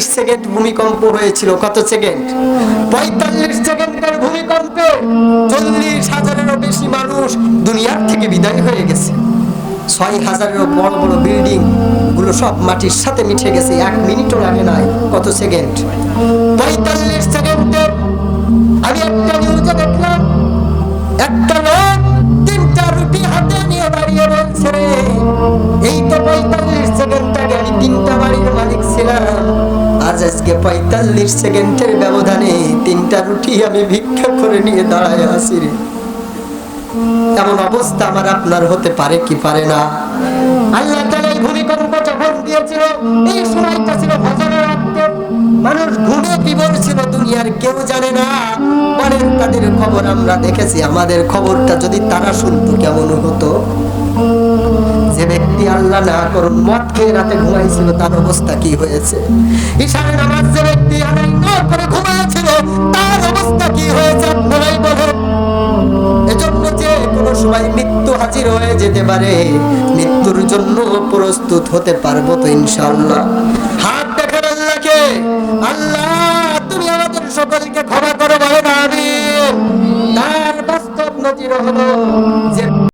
পঁয়তাল্লিশ সেকেন্ড ভূমিকম্প হয়েছিল। কত সেকেন্ড? পঁয়তাল্লিশ সেকেন্ডের ভূমিকম্পে চল্লিশ হাজারেরও বেশি মানুষ দুনিয়ার থেকে বিদায় হয়ে গেছে। ছয় হাজারেরও বড় বড় বিল্ডিংগুলো সব মাটির সাথে মিঠে গেছে। এক মিনিটও লাগে নাই। কত সেকেন্ড? পঁয়তাল্লিশ সেকেন্ডে আজকে পঁয়তাল্লিশ সেকেন্ডের ব্যবধানে তিনটা রুটি আমি ভিক্ষা করে নিয়ে দাঁড়ায় আসি রে। এমন অবস্থা আমার আপনার হতে পারে কি পারে না? আল্লাহ এই ভূমিকম্প যখন দিয়েছিল, এই সময়টা ছিল ফজরের মানুষ ঘুমে বিবর ছিল, দুনিয়ার কেউ জানে না। পরের তাদের খবর আমরা দেখেছি। আমাদের খবরটা যদি তারা শুনতো কেমন হতো? যে ব্যক্তি আল্লাহ না করুন, মদ খেয়ে রাতে ঘুমাইছিল, তার অবস্থা কি হয়েছে? নামাজ যে ব্যক্তি না করে ঘুমাইছিল, তার অবস্থা কি হয়েছে আপনারাই এজন্য যে কোনো সময় মৃত্যু হাজির হয়ে যেতে পারে, মৃত্যুর জন্য প্রস্তুত হতে পারব তো ইনশাআল্লাহ। হাত দেখার আল্লাহকে। আল্লাহ, তুমি আমাদের সকলকে ক্ষমা করো বলে না আমিন। তার বাস্তব নজির হলো